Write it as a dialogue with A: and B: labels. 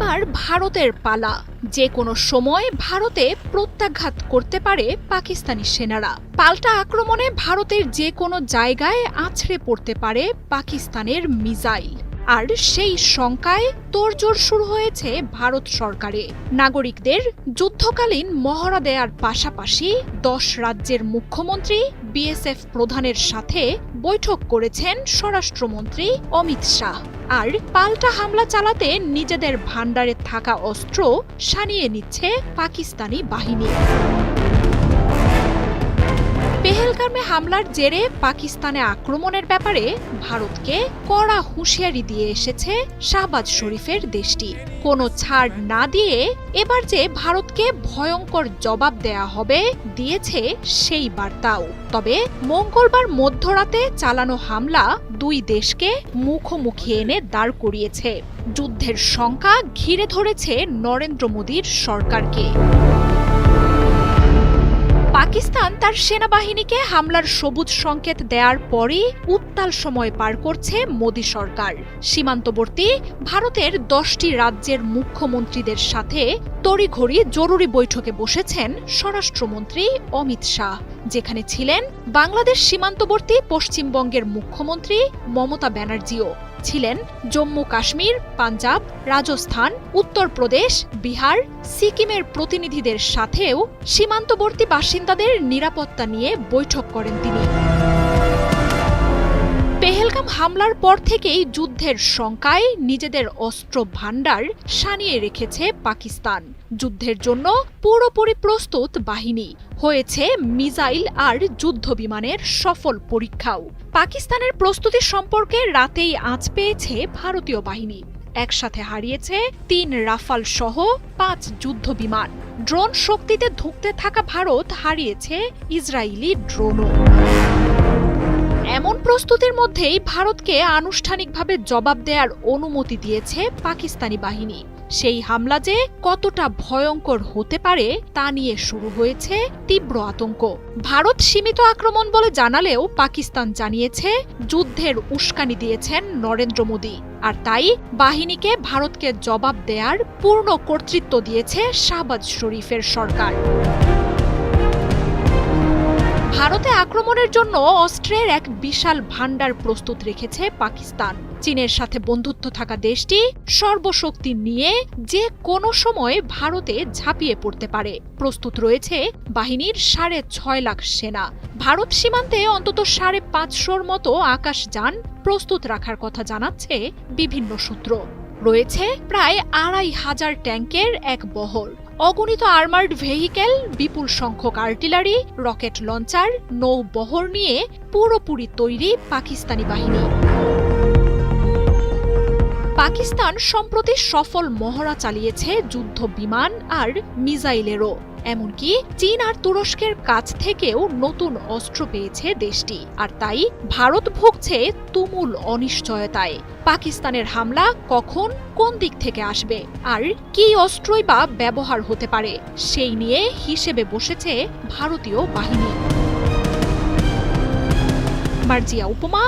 A: এবার ভারতের পালা। যে কোনো সময় ভারতে প্রত্যাঘাত করতে পারে পাকিস্তানি সেনারা। পাল্টা আক্রমণে ভারতের যে কোনো জায়গায় আছড়ে পড়তে পারে পাকিস্তানের মিসাইল। আর সেই শঙ্কায় তোড়জোড় শুরু হয়েছে ভারত সরকারে। নাগরিকদের যুদ্ধকালীন মহড়া দেওয়ার পাশাপাশি দশ রাজ্যের মুখ্যমন্ত্রী, বিএসএফ প্রধানের সাথে বৈঠক করেছেন স্বরাষ্ট্রমন্ত্রী অমিত শাহ। আর পাল্টা হামলা চালাতে নিজেদের ভাণ্ডারে থাকা অস্ত্র সানিয়ে নিচ্ছে পাকিস্তানি বাহিনী। পেহেলগামে হামলার জেরে পাকিস্তানে আক্রমণের ব্যাপারে ভারতকে কড়া হুঁশিয়ারি দিয়ে এসেছে শাহবাজ শরীফের দেশটি। কোনো ছাড় না দিয়ে এবার যে ভারতকে ভয়ঙ্কর জবাব দেয়া হবে, দিয়েছে সেই বার্তাও। তবে মঙ্গলবার মধ্যরাতে চালানো হামলা দুই দেশকে মুখোমুখি এনে দাঁড় করিয়েছে। যুদ্ধের শঙ্কা ঘিরে ধরেছে নরেন্দ্র মোদীর সরকারকে। পাকিস্তান তার সেনাবাহিনীকে হামলার সবুজ সংকেত দেওয়ার পরই উত্তাল সময় পার করছে মোদী সরকার। সীমান্তবর্তী ভারতের দশটি রাজ্যের মুখ্যমন্ত্রীদের সাথে তড়িঘড়ি জরুরি বৈঠকে বসেছেন স্বরাষ্ট্রমন্ত্রী অমিত শাহ। যেখানে ছিলেন বাংলাদেশ সীমান্তবর্তী পশ্চিমবঙ্গের মুখ্যমন্ত্রী মমতা ব্যানার্জিও। ছিলেন জম্মু কাশ্মীর, পাঞ্জাব, রাজস্থান, উত্তরপ্রদেশ, বিহার, সিকিমের প্রতিনিধিদের সাথেও সীমান্তবর্তী বাসিন্দাদের নিরাপত্তা নিয়ে বৈঠক করেন তিনি। হামলার পর থেকেই যুদ্ধের শঙ্কায় নিজেদের অস্ত্র ভাণ্ডার সানিয়ে রেখেছে পাকিস্তান। যুদ্ধের জন্য পুরোপুরি প্রস্তুত বাহিনী। হয়েছে মিসাইল আর যুদ্ধ বিমানের সফল পরীক্ষাও। পাকিস্তানের প্রস্তুতি সম্পর্কে রাতেই আঁচ পেয়েছে ভারতীয় বাহিনী। একসাথে হারিয়েছে তিন রাফাল সহ পাঁচ যুদ্ধ বিমান ড্রোন শক্তিতে ধুঁকতে থাকা ভারত হারিয়েছে ইসরায়েলি ড্রোনও। প্রস্তুতির মধ্যেই ভারতকে আনুষ্ঠানিকভাবে জবাব দেওয়ার অনুমতি দিয়েছে পাকিস্তানি বাহিনী। সেই হামলা যে কতটা ভয়ঙ্কর হতে পারে তা নিয়ে শুরু হয়েছে তীব্র আতঙ্ক। ভারত সীমিত আক্রমণ বলে জানালেও পাকিস্তান জানিয়েছে যুদ্ধের উস্কানি দিয়েছেন নরেন্দ্র মোদী। আর তাই বাহিনীকে ভারতকে জবাব দেয়ার পূর্ণ কর্তৃত্ব দিয়েছে শাহবাজ শরীফের সরকার। ভারতে আক্রমণের জন্য অস্ত্রের এক বিশাল ভাণ্ডার প্রস্তুত রেখেছে পাকিস্তান। চীনের সাথে বন্ধুত্ব থাকা দেশটি সর্বশক্তি নিয়ে যে কোনো সময় ভারতে ঝাঁপিয়ে পড়তে পারে। প্রস্তুত রয়েছে বাহিনীর সাড়ে ছয় লাখ সেনা। ভারত সীমান্তে অন্তত সাড়ে পাঁচশোর মতো আকাশযান প্রস্তুত রাখার কথা জানাচ্ছে বিভিন্ন সূত্র। রয়েছে প্রায় আড়াই হাজার ট্যাঙ্কের এক বহর। অগণিত আর্মার্ড ভেহিকেল বিপুল সংখ্যক আর্টিলারি রকেট লঞ্চার নৌবহর নিয়ে পুরোপুরি তৈরি পাকিস্তানি বাহিনী। পাকিস্তান সম্প্রতি সফল মহড়া চালিয়েছে যুদ্ধ বিমান আর মিসাইলেরও। এমনকি চীন আর তুরস্কের কাছ থেকেও নতুন অস্ত্র পেয়েছে দেশটি। আর তাই ভারত ভুগছে তুমুল অনিশ্চয়তায়। পাকিস্তানের হামলা কখন, কোন দিক থেকে আসবে, আর কি অস্ত্রই বা ব্যবহার হতে পারে, সেই নিয়ে হিসেবে বসেছে ভারতীয় বাহিনী। মার্জিয়া উপমা